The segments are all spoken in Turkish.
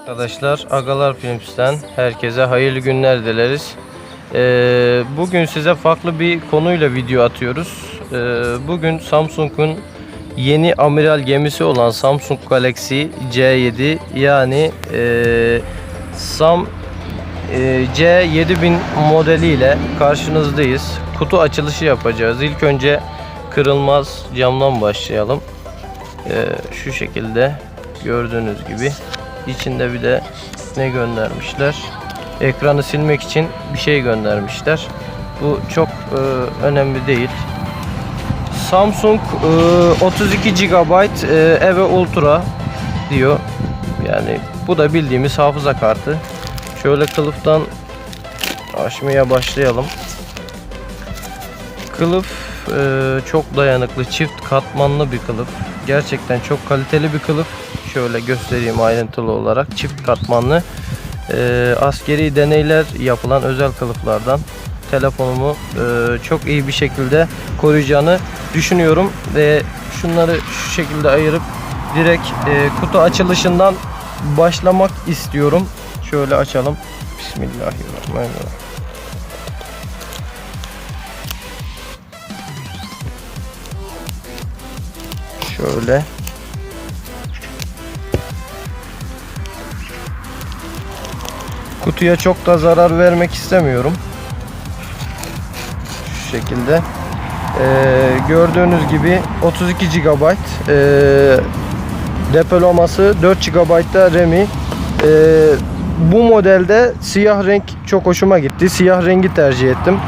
Arkadaşlar Agalar Films'ten herkese hayırlı günler dileriz. Ee, bugün size farklı bir konuyla video atıyoruz. Ee, bugün Samsung'un yeni amiral gemisi olan Samsung Galaxy C7 yani e, Sam e, C7000 modeliyle karşınızdayız. Kutu açılışı yapacağız. İlk önce kırılmaz camdan başlayalım. Ee, şu şekilde gördüğünüz gibi. İçinde bir de ne göndermişler? Ekranı silmek için bir şey göndermişler. Bu çok e, önemli değil. Samsung e, 32 GB e, Eve Ultra diyor. Yani bu da bildiğimiz hafıza kartı. Şöyle kılıftan açmaya başlayalım. Kılıf e, çok dayanıklı, çift katmanlı bir kılıf. Gerçekten çok kaliteli bir kılıf. Şöyle göstereyim ayrıntılı olarak. Çift katmanlı. E, askeri deneyler yapılan özel kılıflardan. Telefonumu e, çok iyi bir şekilde koruyacağını düşünüyorum. Ve şunları şu şekilde ayırıp direkt e, kutu açılışından başlamak istiyorum. Şöyle açalım. Bismillahirrahmanirrahim. Şöyle. Kutuya çok da zarar vermek istemiyorum. Şu şekilde. Ee, gördüğünüz gibi 32 GB ee, depolaması 4 GB da RAM'i Ee, bu modelde siyah renk çok hoşuma gitti. Siyah rengi tercih ettim.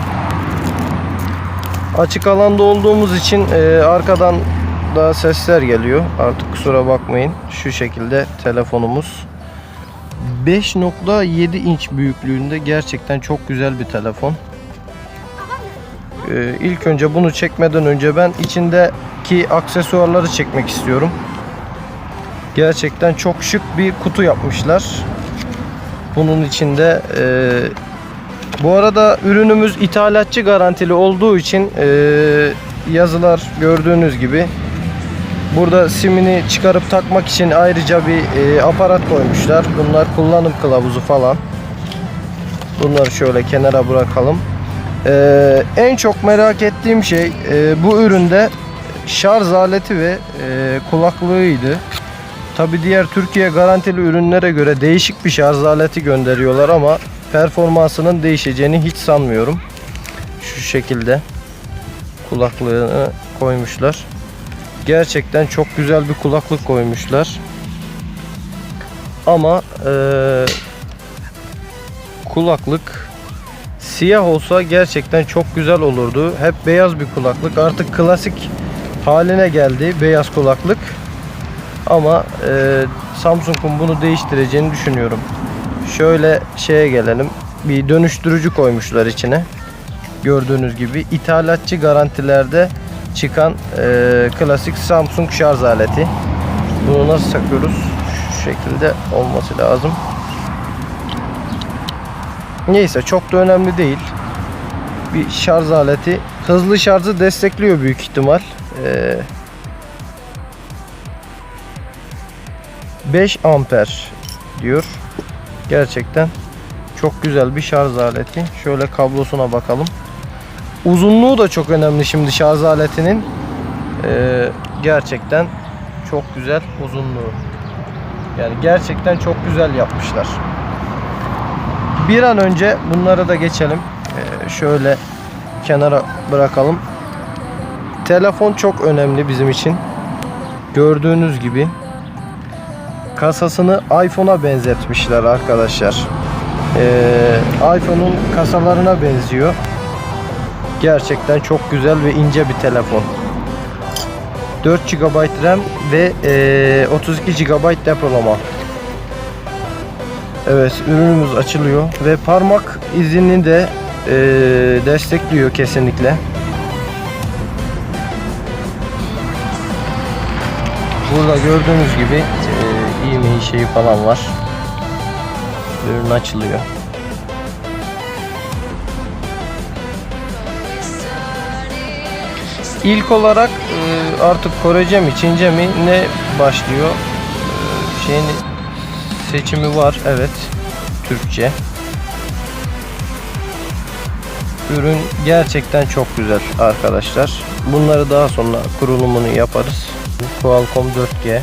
Açık alanda olduğumuz için e, arkadan daha sesler geliyor. Artık kusura bakmayın. Şu şekilde telefonumuz. 5.7 inç büyüklüğünde gerçekten çok güzel bir telefon. Ee, ilk önce bunu çekmeden önce ben içindeki aksesuarları çekmek istiyorum. Gerçekten çok şık bir kutu yapmışlar. Bunun içinde e, bu arada ürünümüz ithalatçı garantili olduğu için e, yazılar gördüğünüz gibi burada simini çıkarıp takmak için ayrıca bir e, aparat koymuşlar. Bunlar kullanım kılavuzu falan. Bunları şöyle kenara bırakalım. E, en çok merak ettiğim şey e, bu üründe şarj aleti ve e, kulaklığıydı. Tabi diğer Türkiye garantili ürünlere göre değişik bir şarj aleti gönderiyorlar ama performansının değişeceğini hiç sanmıyorum. Şu şekilde kulaklığını koymuşlar. Gerçekten çok güzel bir kulaklık koymuşlar. Ama eee, kulaklık siyah olsa gerçekten çok güzel olurdu. Hep beyaz bir kulaklık. Artık klasik haline geldi beyaz kulaklık. Ama eee, Samsung'un bunu değiştireceğini düşünüyorum. Şöyle şeye gelelim. Bir dönüştürücü koymuşlar içine. Gördüğünüz gibi ithalatçı garantilerde çıkan eee, klasik Samsung şarj aleti. Bunu nasıl takıyoruz? Şu şekilde olması lazım. Neyse çok da önemli değil. Bir şarj aleti. Hızlı şarjı destekliyor büyük ihtimal. Eee 5 amper diyor. Gerçekten çok güzel bir şarj aleti. Şöyle kablosuna bakalım. Uzunluğu da çok önemli şimdi şarj aletinin. Ee, gerçekten çok güzel uzunluğu. Yani gerçekten çok güzel yapmışlar. Bir an önce bunları da geçelim. Ee, şöyle kenara bırakalım. Telefon çok önemli bizim için. Gördüğünüz gibi kasasını iPhone'a benzetmişler arkadaşlar. Ee, iPhone'un kasalarına benziyor. Gerçekten çok güzel ve ince bir telefon. 4 GB RAM ve ee, 32 GB depolama. Evet ürünümüz açılıyor ve parmak izini de ee, destekliyor kesinlikle. Burada gördüğünüz gibi e, e-mail şeyi falan var. Ürün açılıyor. İlk olarak e, artık Korece mi Çince mi ne başlıyor? E, şeyin seçimi var evet Türkçe. Ürün gerçekten çok güzel arkadaşlar. Bunları daha sonra kurulumunu yaparız. Qualcomm 4G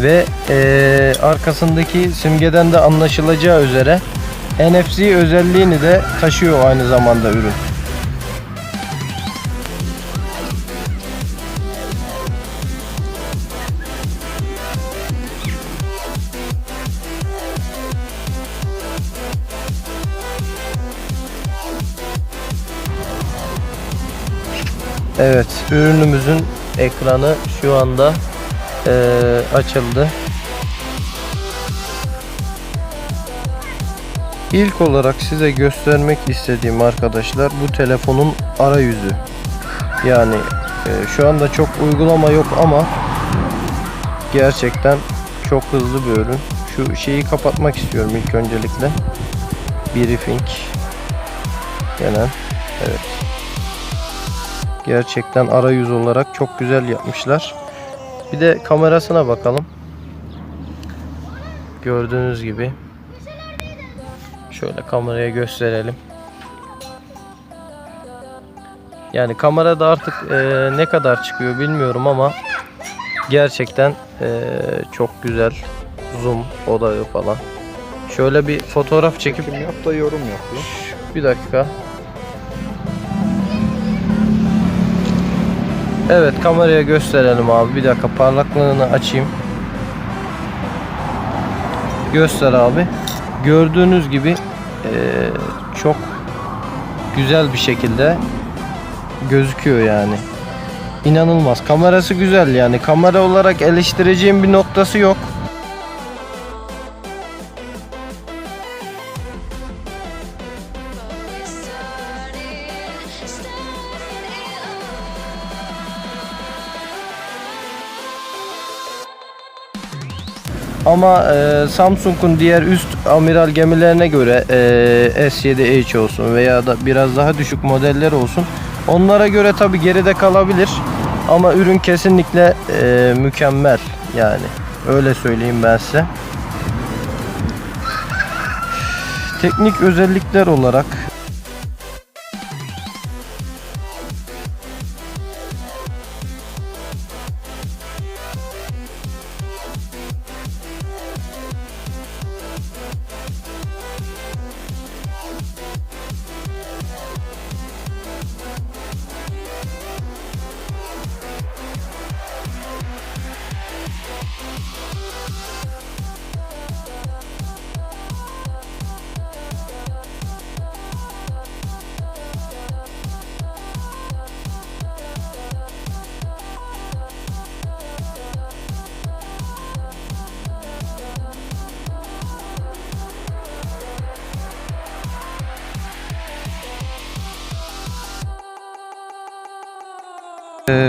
ve e, arkasındaki simgeden de anlaşılacağı üzere NFC özelliğini de taşıyor aynı zamanda ürün. Evet, ürünümüzün ekranı şu anda eee, açıldı. İlk olarak size göstermek istediğim arkadaşlar bu telefonun arayüzü. Yani eee, şu anda çok uygulama yok ama gerçekten çok hızlı bir ürün. Şu şeyi kapatmak istiyorum ilk öncelikle. Briefing. Gelen. Evet. Gerçekten arayüz olarak çok güzel yapmışlar. Bir de kamerasına bakalım. Gördüğünüz gibi. Şöyle kameraya gösterelim. Yani kamerada artık eee, ne kadar çıkıyor bilmiyorum ama gerçekten eee, çok güzel zoom odağı falan. Şöyle bir fotoğraf çekip Çekim yap da yorum yap. ya. bir dakika. Evet kameraya gösterelim abi. Bir dakika parlaklığını açayım. Göster abi. Gördüğünüz gibi eee, çok güzel bir şekilde gözüküyor yani. İnanılmaz. Kamerası güzel yani. Kamera olarak eleştireceğim bir noktası yok. Ama e, Samsung'un diğer üst amiral gemilerine göre e, S7H olsun veya da biraz daha düşük modeller olsun. Onlara göre tabi geride kalabilir. Ama ürün kesinlikle e, mükemmel yani. Öyle söyleyeyim ben size. Teknik özellikler olarak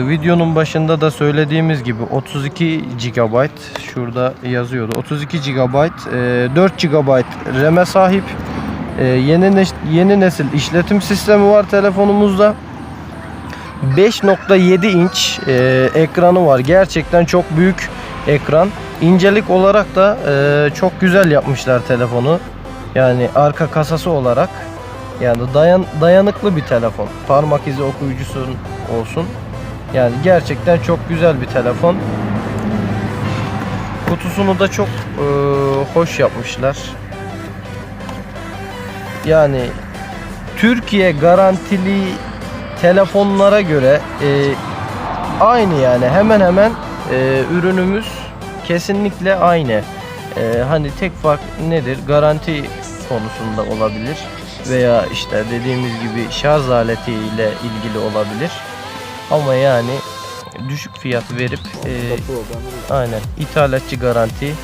videonun başında da söylediğimiz gibi 32 GB şurada yazıyordu. 32 GB, e, 4 GB RAM'e sahip. E, yeni neş- yeni nesil işletim sistemi var telefonumuzda. 5.7 inç e, ekranı var. Gerçekten çok büyük ekran. İncelik olarak da e, çok güzel yapmışlar telefonu. Yani arka kasası olarak yani dayan dayanıklı bir telefon. Parmak izi okuyucusu olsun. Yani gerçekten çok güzel bir telefon. Kutusunu da çok e, hoş yapmışlar. Yani Türkiye garantili telefonlara göre e, aynı yani hemen hemen e, ürünümüz kesinlikle aynı. E, hani tek fark nedir? Garanti konusunda olabilir veya işte dediğimiz gibi şarj aleti ile ilgili olabilir. Ama yani düşük fiyat verip e, Aynen. İthalatçı garanti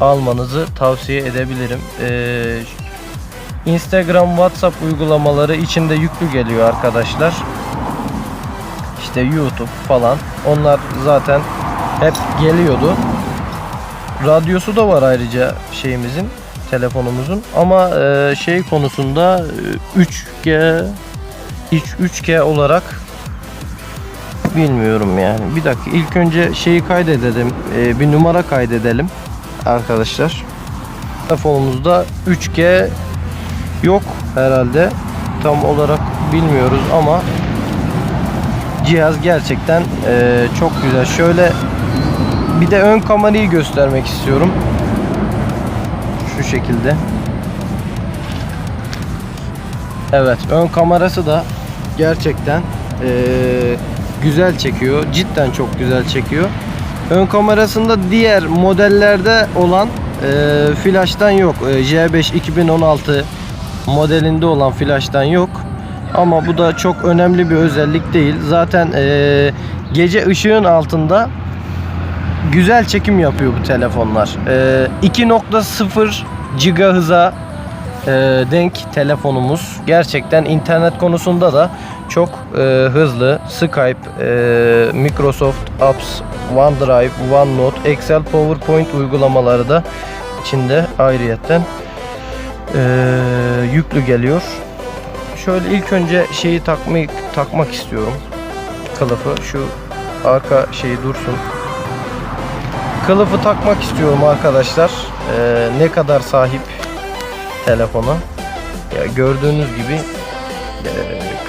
almanızı tavsiye edebilirim. Ee, Instagram, WhatsApp uygulamaları içinde yüklü geliyor arkadaşlar. İşte YouTube falan. Onlar zaten hep geliyordu. Radyosu da var ayrıca şeyimizin, telefonumuzun. Ama e, şey konusunda e, 3G 3 3G olarak Bilmiyorum yani. Bir dakika ilk önce şeyi kaydedelim. Ee, bir numara kaydedelim arkadaşlar. Telefonumuzda 3G yok herhalde. Tam olarak bilmiyoruz ama cihaz gerçekten eee, çok güzel. Şöyle bir de ön kamerayı göstermek istiyorum. Şu şekilde. Evet, ön kamerası da gerçekten eee, güzel çekiyor. Cidden çok güzel çekiyor. Ön kamerasında diğer modellerde olan eee flash'tan yok. Eee, J5 2016 modelinde olan flash'tan yok. Ama bu da çok önemli bir özellik değil. Zaten eee, gece ışığın altında güzel çekim yapıyor bu telefonlar. Eee, 2.0 GHz'a e, denk telefonumuz. Gerçekten internet konusunda da çok e, hızlı. Skype, e, Microsoft Apps, OneDrive, OneNote, Excel, PowerPoint uygulamaları da içinde ayrıyetten e, yüklü geliyor. Şöyle ilk önce şeyi takmayı takmak istiyorum. Kılıfı şu arka şeyi dursun. Kılıfı takmak istiyorum arkadaşlar. E, ne kadar sahip telefona. Ya gördüğünüz gibi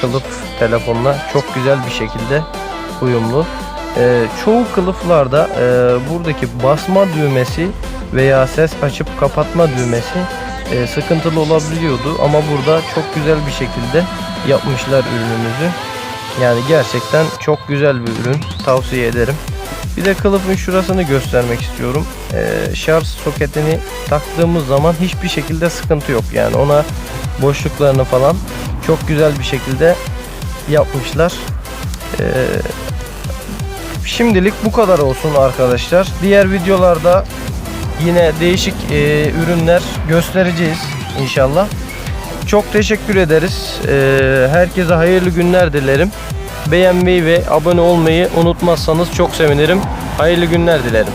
kılıf telefonla çok güzel bir şekilde uyumlu. E, çoğu kılıflarda e, buradaki basma düğmesi veya ses açıp kapatma düğmesi e, sıkıntılı olabiliyordu ama burada çok güzel bir şekilde yapmışlar ürünümüzü. Yani gerçekten çok güzel bir ürün. Tavsiye ederim. Bir de kılıfın şurasını göstermek istiyorum. Ee, şarj soketini taktığımız zaman hiçbir şekilde sıkıntı yok. Yani ona boşluklarını falan çok güzel bir şekilde yapmışlar. Ee, şimdilik bu kadar olsun arkadaşlar. Diğer videolarda yine değişik e, ürünler göstereceğiz inşallah. Çok teşekkür ederiz. Ee, herkese hayırlı günler dilerim. Beğenmeyi ve abone olmayı unutmazsanız çok sevinirim. Hayırlı günler dilerim.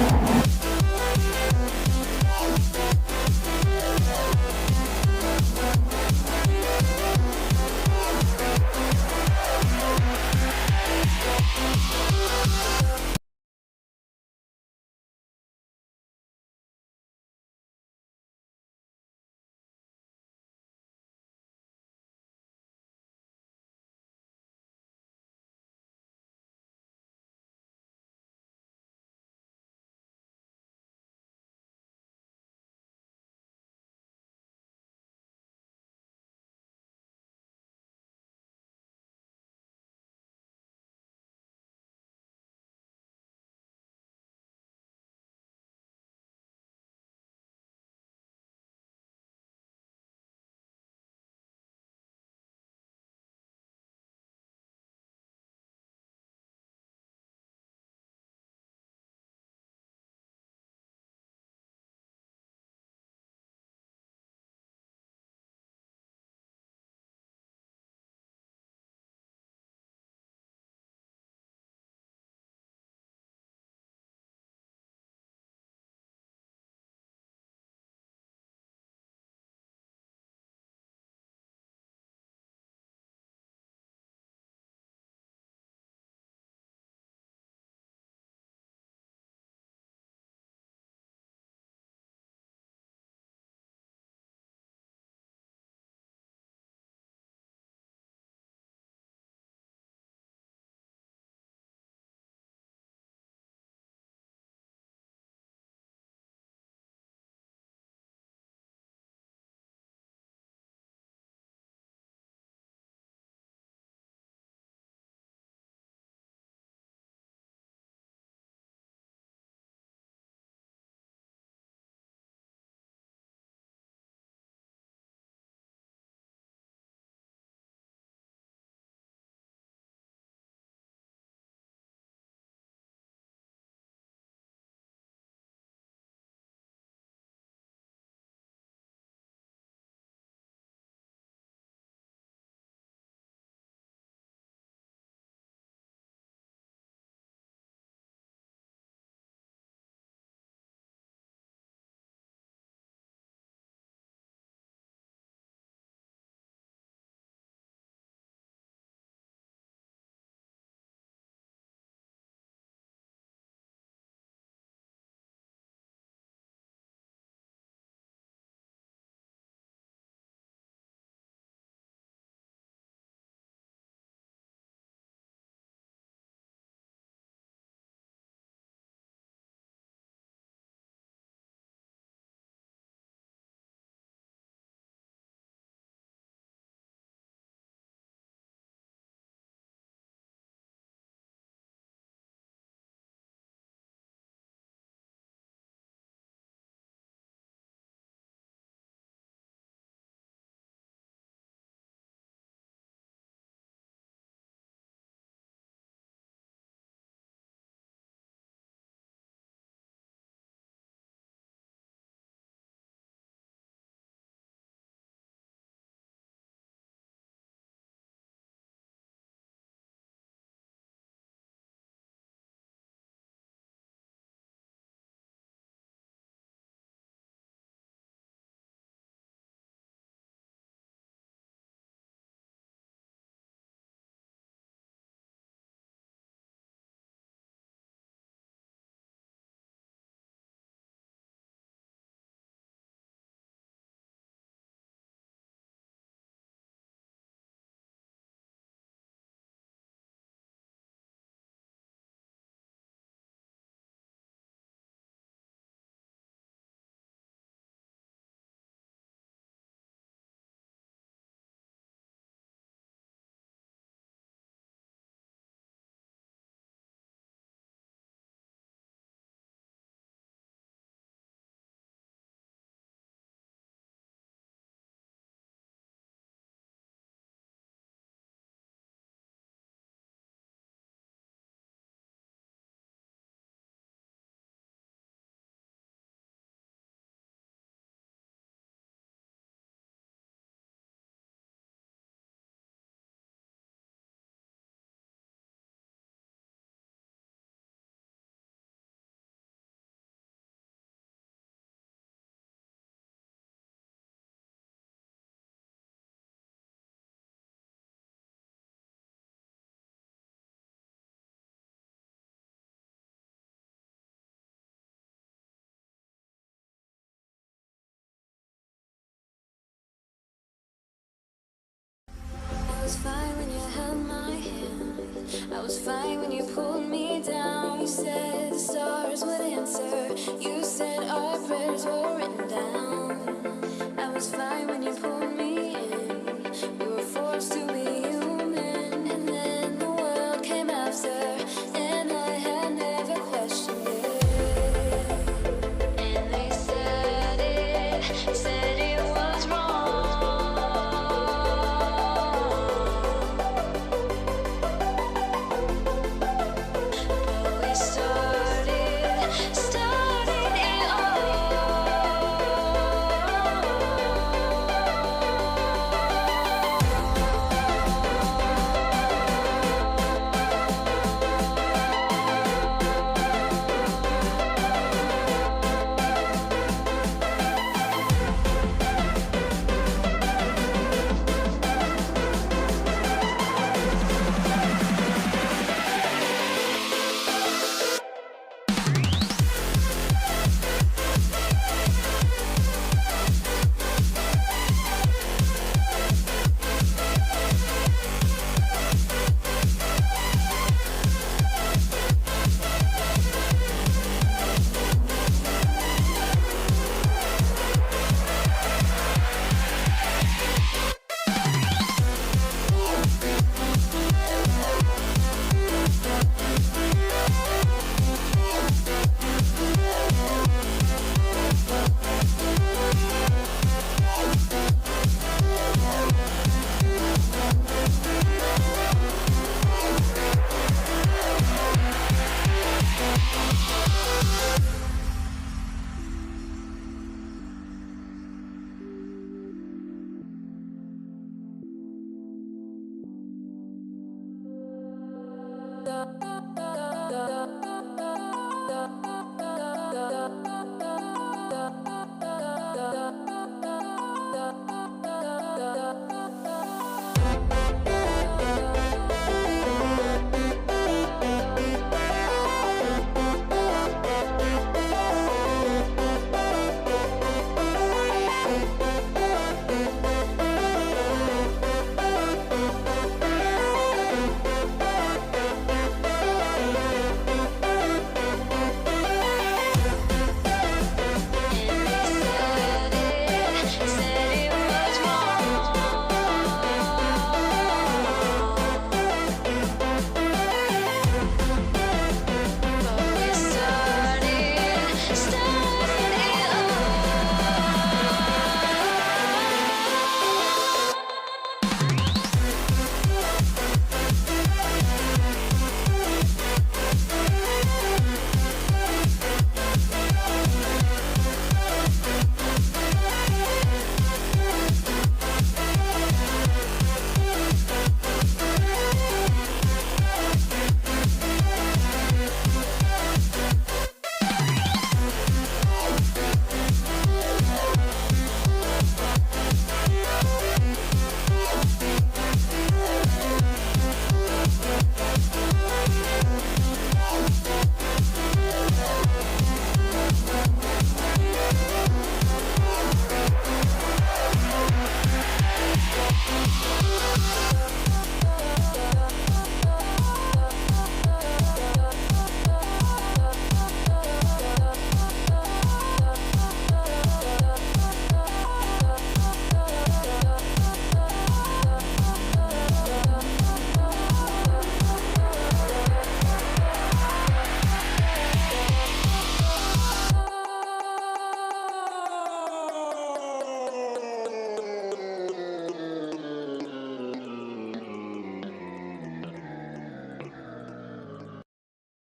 held my hand. I was fine when you pulled me down. You said the stars would answer. You said our prayers were written down. I was fine when you pulled